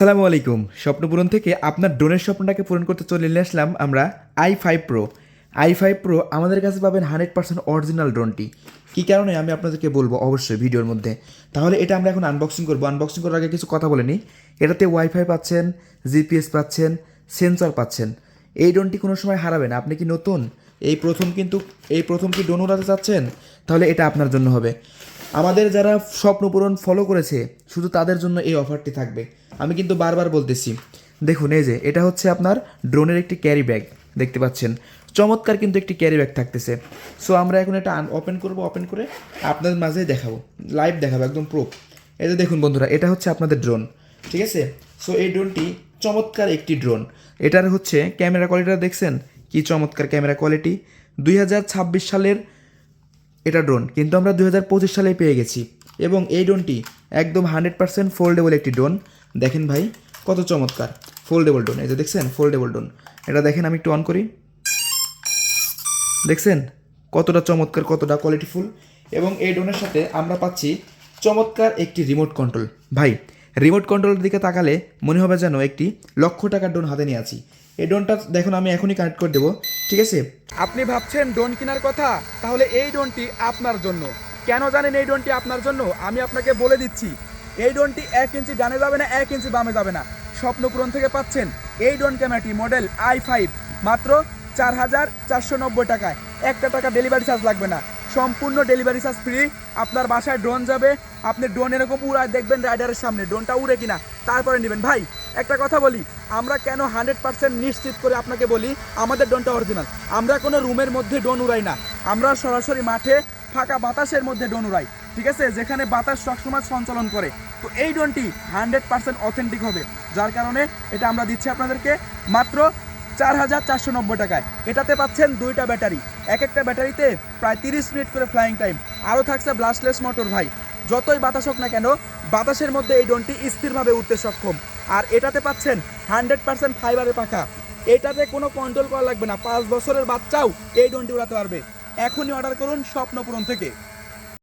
আসসালামু আলাইকুম। স্বপ্নপূরণ থেকে আপনার ড্রোনের স্বপ্নটাকে পূরণ করতে চলে নিয়ে আসলাম আমরা I five pro I five pro আমাদের কাছে পাবেন হান্ড্রেড পার্সেন্ট অরিজিনাল ড্রোনটি। কী কারণে আমি আপনাদেরকে বলব অবশ্যই ভিডিওর মধ্যে। তাহলে এটা আমরা এখন আনবক্সিং করব। আনবক্সিং করার আগে কিছু কথা বলে নিই। এটাতে ওয়াইফাই পাচ্ছেন, জিপিএস পাচ্ছেন, সেন্সর পাচ্ছেন। এই ড্রোনটি কোনো সময় হারাবে না। আপনি কি নতুন? এই প্রথম কিন্তু, এই প্রথম কি ড্রোন উড়াতে চাচ্ছেন? তাহলে এটা আপনার জন্য হবে। আমাদের যারা স্বপ্ন পূরণ ফলো করেছে, শুধু তাদের জন্য এই অফারটি থাকবে। আমি কিন্তু বারবার বলতেছি। দেখুন, এই যে, এটা হচ্ছে আপনার ড্রোনের একটি ক্যারি ব্যাগ দেখতে পাচ্ছেন? চমৎকার কিন্তু একটি ক্যারি ব্যাগ থাকতেছে। সো আমরা এখন এটা ওপেন করব ওপেন করে আপনাদের মাঝে দেখাবো। লাইভ দেখাবো, একদম প্রুফ যে দেখুন বন্ধুরা, এটা হচ্ছে আপনাদের ড্রোন ঠিক আছে? সো এই ড্রোনটি চমৎকার একটি ড্রোন এটার হচ্ছে ক্যামেরা কোয়ালিটিটা দেখছেন? কি চমৎকার ক্যামেরা কোয়ালিটি দুই হাজার ছাব্বিশ সালের এটা ড্রোন কিন্তু আমরা দুই হাজার পঁচিশ সালে পেয়ে গেছি। এবং এই ড্রোনটি একদম হান্ড্রেড পার্সেন্ট ফোল্ডেবল একটি ড্রোন দেখেন ভাই, কত চমৎকার। ফোল্ডেবল ড্রোন এই যে দেখছেন ফোল্ডেবল ডোন এটা দেখেন, আমি একটু অন করি। দেখছেন, কতটা চমৎকার, কতটা কোয়ালিটিফুল এবং এই ডোনের সাথে আমরা পাচ্ছি চমৎকার একটি রিমোট কন্ট্রোল ভাই রিমোট কন্ট্রোলের দিকে তাকালে মনে হবে যেন একটি লক্ষ টাকার ডোন হাতে নিয়ে আছি। এই ডোনটা দেখুন, আমি এখনই কানেক্ট করে দেবো। ঠিক আছে? আপনি ভাবছেন ডোন কেনার কথা? তাহলে এই ডোনটি আপনার জন্য। কেন জানেন এই ডোনটি আপনার জন্য? আমি আপনাকে বলে দিচ্ছি। এই ডোনটি এক ইঞ্চি ডানে যাবে না, এক ইঞ্চি বামে যাবে না। স্বপ্নপূরণ থেকে পাচ্ছেন এই ডোন ক্যামেরাটি মডেল আই ফাইভ মাত্র চার হাজার চারশো নব্বই টাকায়। একটা টাকা ডেলিভারি চার্জ লাগবে না। সম্পূর্ণ ডেলিভারি চার্জ ফ্রি আপনার বাসায় ড্রোন যাবে, আপনি ড্রোন এরকম উড়ায় দেখবেন রাইডারের সামনে, ড্রোনটা উড়ে কিনা, তারপরে নেবেন। ভাই, একটা কথা বলি, আমরা কেন হান্ড্রেড পার্সেন্ট নিশ্চিত করে আপনাকে বলি, আমাদের ড্রোনটা অরিজিনাল আমরা কোনো রুমের মধ্যে ড্রোন উড়াই না। আমরা সরাসরি মাঠে ফাঁকা বাতাসের মধ্যে ড্রোন উড়াই। ঠিক আছে? যেখানে বাতাস সবসময় সঞ্চালন করে। তো এই ড্রোনটি হান্ড্রেড পার্সেন্ট অথেন্টিক হবে, যার কারণে এটা আমরা দিচ্ছি আপনাদেরকে মাত্র চার হাজার চারশো নব্বই টাকায়। এটাতে পাচ্ছেন দুইটা ব্যাটারি। এক একটা ব্যাটারিতে প্রায় তিরিশ মিনিট করে ফ্লাইং টাইম আরও থাকছে ব্লাস্টলেস মোটর ভাই। যতই বাতাস হোক না কেন, বাতাসের মধ্যে এই ড্রোনটি স্থিরভাবে উঠতে সক্ষম। আর এটাতে পাচ্ছেন হান্ড্রেড পার্সেন্ট ফাইবারের পাখা। এটাতে কোনো কন্ট্রোল করা লাগবে না। পাঁচ বছরের বাচ্চাও এই ড্রোনটি উড়াতে পারবে। এখনই অর্ডার করুন স্বপ্নপূরণ থেকে।